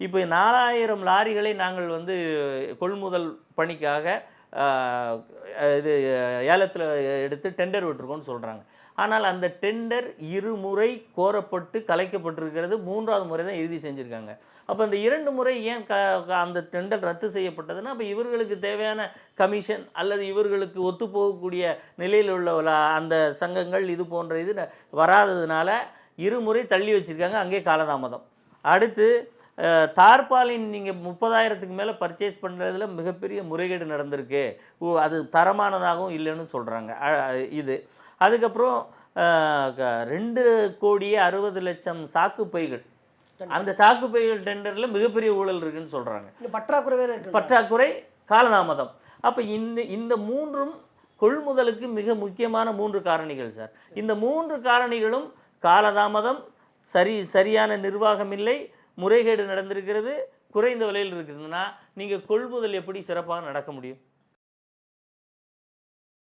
இப்போ நாலாயிரம் லாரிகளை நாங்கள் வந்து கொள்முதல் பணிக்காக இது ஏலத்தில் எடுத்து டெண்டர் விட்டுருக்கோம்னு சொல்கிறாங்க ஆனால் அந்த டெண்டர் இருமுறை கோரப்பட்டு கலைக்கப்பட்டிருக்கிறது மூன்றாவது முறை தான் இறுதி செஞ்சுருக்காங்க. அப்போ அந்த இரண்டு முறை ஏன் க அந்த டெண்டர் ரத்து செய்யப்பட்டதுன்னா அப்போ இவர்களுக்கு தேவையான கமிஷன் அல்லது இவர்களுக்கு ஒத்துப்போகக்கூடிய நிலையில் உள்ள அந்த சங்கங்கள் இது போன்ற இது வராததுனால இருமுறை தள்ளி வச்சுருக்காங்க அங்கே காலதாமதம். அடுத்து தார்பாலின் நீங்கள் முப்பதாயிரத்துக்கு மேலே பர்ச்சேஸ் பண்ணுறதுல மிகப்பெரிய முறைகேடு நடந்திருக்கு. ஓ அது தரமானதாகவும் இல்லைன்னு சொல்கிறாங்க இது. அதுக்கப்புறம் ரெண்டு கோடியே அறுபது லட்சம் சாக்கு பைகள். அந்த சாக்கு பைகள் டெண்டரில் மிகப்பெரிய ஊழல் இருக்குன்னு சொல்கிறாங்க பற்றாக்குறை பற்றாக்குறை காலதாமதம். அப்போ இந்த இந்த மூன்றும் கொள்முதலுக்கு மிக முக்கியமான மூன்று காரணிகள் சார். இந்த மூன்று காரணிகளும் காலதாமதம் சரி சரியான நிர்வாகம் இல்லை முறைகேடு நடந்திருக்கிறது குறைந்த விலையில் இருக்குதுன்னா நீங்கள் கொள்முதல் எப்படி சிறப்பாக நடக்க முடியும்?